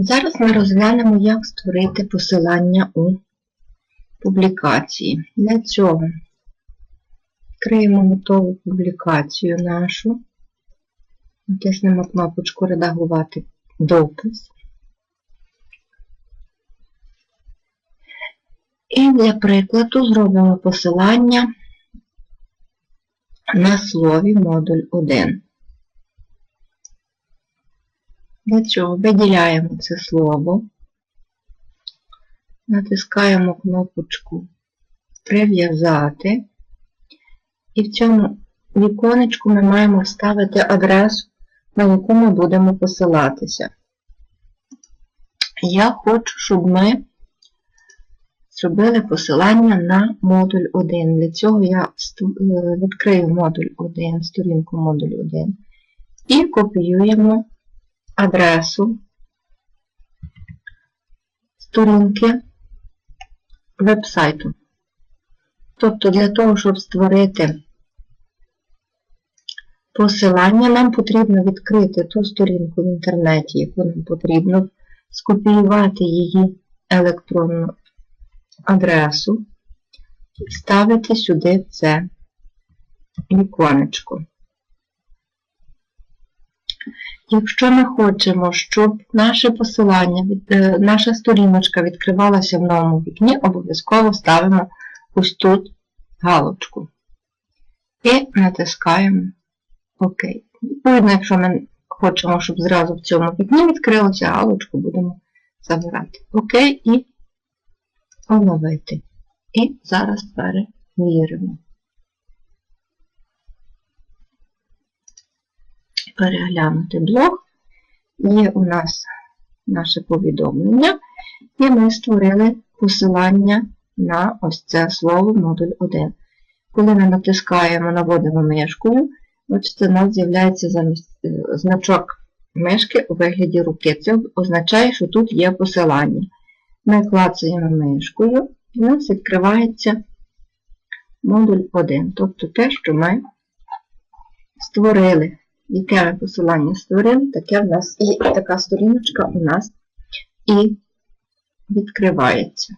Зараз ми розглянемо, як створити посилання у публікації. Для цього відкриємо готову публікацію нашу, натиснемо кнопочку Редагувати допис. І для прикладу зробимо посилання на слові модуль 1. Для цього виділяємо це слово, натискаємо кнопочку Прив'язати, і в цьому віконечку ми маємо вставити адресу, на яку ми будемо посилатися. Я хочу, щоб ми зробили посилання на модуль 1. Для цього я відкрию модуль 1, сторінку модуль 1 і копіюємо адресу сторінки веб-сайту. Тобто для того, щоб створити посилання, нам потрібно відкрити ту сторінку в інтернеті, яку нам потрібно, скопіювати її електронну адресу і вставити сюди це віконечко. Якщо ми хочемо, щоб наше посилання, е, наша сторіночка відкривалася в новому вікні, обов'язково ставимо ось тут галочку. І натискаємо ОК. Відповідно, якщо ми хочемо, щоб зразу в цьому вікні відкрилося, галочку будемо забирати. ОК і оновити. І зараз перевіримо. Переглянути блог. Є у нас наше повідомлення, і ми створили посилання на ось це слово модуль 1. Коли ми натискаємо, наводимо мишкою, бачите, у нас з'являється е, значок мишки у вигляді руки. Це означає, що тут є посилання. Ми клацаємо мишкою, і у нас відкривається модуль 1, тобто те, що ми створили яке ми посилання створили, таке в нас і така сторіночка у нас і відкривається.